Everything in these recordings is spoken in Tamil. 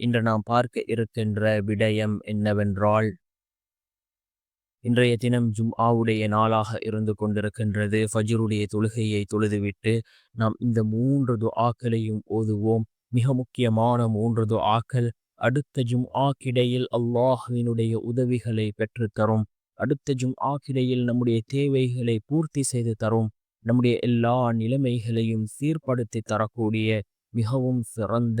இன்று நாம் பார்க்க இருக்கின்ற விடயம் என்னவென்றால் இன்றைய தினம் ஜும்ஆவுடைய நாளாக இருந்து கொண்டிருக்கின்றது. ஃபஜ்ருடைய தொழுகையை தொழுதுவிட்டு நாம் இந்த மூன்று துஆக்களையும் ஓதுவோம். மிக முக்கியமான மூன்று துஆக்கள் அடுத்த ஜும்ஆக்கிடையில் அல்லாஹுவினுடைய உதவிகளை பெற்றுத்தரும். அடுத்த ஜும் ஆக்கிடையில் நம்முடைய தேவைகளை பூர்த்தி செய்து தரும். நம்முடைய எல்லா நிலைமைகளையும் சீர்படுத்தி தரக்கூடிய மிகவும் சிறந்த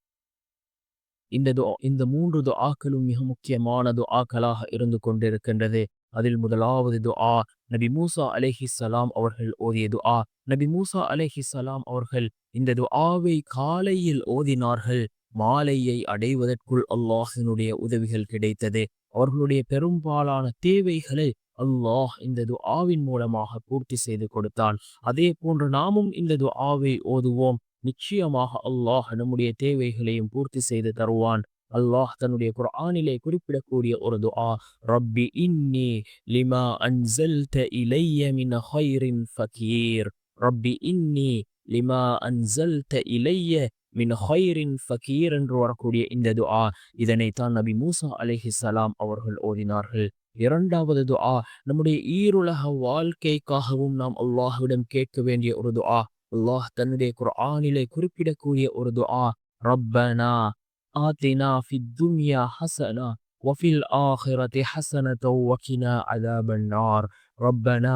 இந்த துஆ இந்த மூன்று துஆக்களும் மிக முக்கியமான துஆக்களாக இருந்து கொண்டிருக்கின்றது. அதில் முதலாவது துஆ நபி மூசா அலேஹி சலாம் அவர்கள் ஓதிய துஆ. நபி மூசா அலேஹி சலாம் அவர்கள் இந்த துஆவை காலையில் ஓதினார்கள். மாலையை அடைவதற்குள் அல்லாஹினுடைய உதவிகள் கிடைத்தது. அவர்களுடைய பெரும்பாலான தேவைகளை அல்லாஹ் இந்த துஆவின் மூலமாக பூர்த்தி செய்து கொடுத்தான். அதே போன்று நாமும் இந்த துஆவை ஓதுவோம். நிச்சயமாக அல்லாஹ் நம்முடைய தேவைகளையும் பூர்த்தி செய்து தருவான். அல்லாஹ் தன்னுடைய குர்ஆனிலே குறிப்பிடக்கூடிய ஒரு துஆ ரப்பி இன்னி லிமா அன்சல்த இலைய மின ஹைரின் ஃபகீர். ரப்பி இன்னி லிமா அன்சல்த இலைய மின் ஹைரின் ஃபகீர் என்று வரக்கூடிய இந்த துஆ இதனைத்தான் நபி மூசா அலைஹி சலாம் அவர்கள் ஓதினார்கள். இரண்டாவது துஆ நம்முடைய ஈருலக வாழ்க்கைக்காகவும் நாம் அல்லாஹ்விடம் கேட்க வேண்டிய ஒரு துஆ அல்லாஹ் தன்னுடைய குர்ஆனிலே குறிப்பிடக்கூடிய ஒரு துஆ ரப்பனா ஆத்தினா ஃபித் துன்யா ஹசனா வஃபில் ஆஹிரதி ஹசனத்தோ வகினா அதாபன்னார் ரப்பனா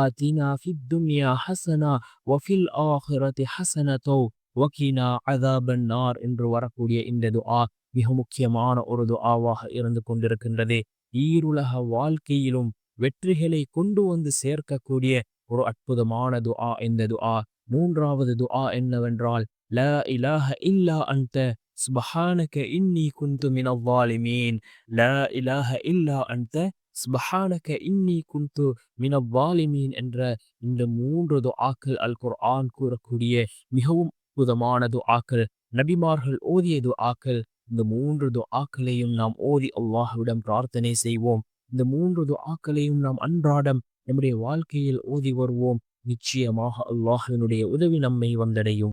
ஆத்தினா ஃபித் துன்யா ஹசனா வஃபில் ஆஹிரதி ஹசனத்தோ வகினா அதாபன்னார் என்று வரக்கூடிய இந்த துஆ மிக முக்கியமான ஒரு துஆவாக இருந்து கொண்டிருக்கின்றது. ஈருலக வாழ்க்கையிலும் வெற்றிகளை கொண்டு வந்து சேர்க்கக்கூடிய ஒரு அற்புதமான துஆ இந்த துஆ. மூன்றாவது துஆ என்னவென்றால் ல இலாஹ இல்லா அந்த சுபஹானக இன்னி குந்து மினவாலிமீன் ல இலாஹ இல்லா அந்த சுபஹானக இன்னி குந்து மினவாலிமீன் என்ற இந்த மூன்று துஆக்கள் அல் குர்ஆன் கூறக்கூடிய மிகவும் அற்புதமான துஆக்கள் நபிமார்கள் ஓதிய துஆக்கள். இந்த மூன்று துஆக்களையும் நாம் ஓதி அல்லாஹ்விடம் பிரார்த்தனை செய்வோம். இந்த மூன்று துஆக்களையும் நாம் அன்றாடம் நம்முடைய வாழ்க்கையில் ஓதி வருவோம். நிச்சயமாக அல்லாஹினுடைய உதவி நம்மை வந்தடையும்.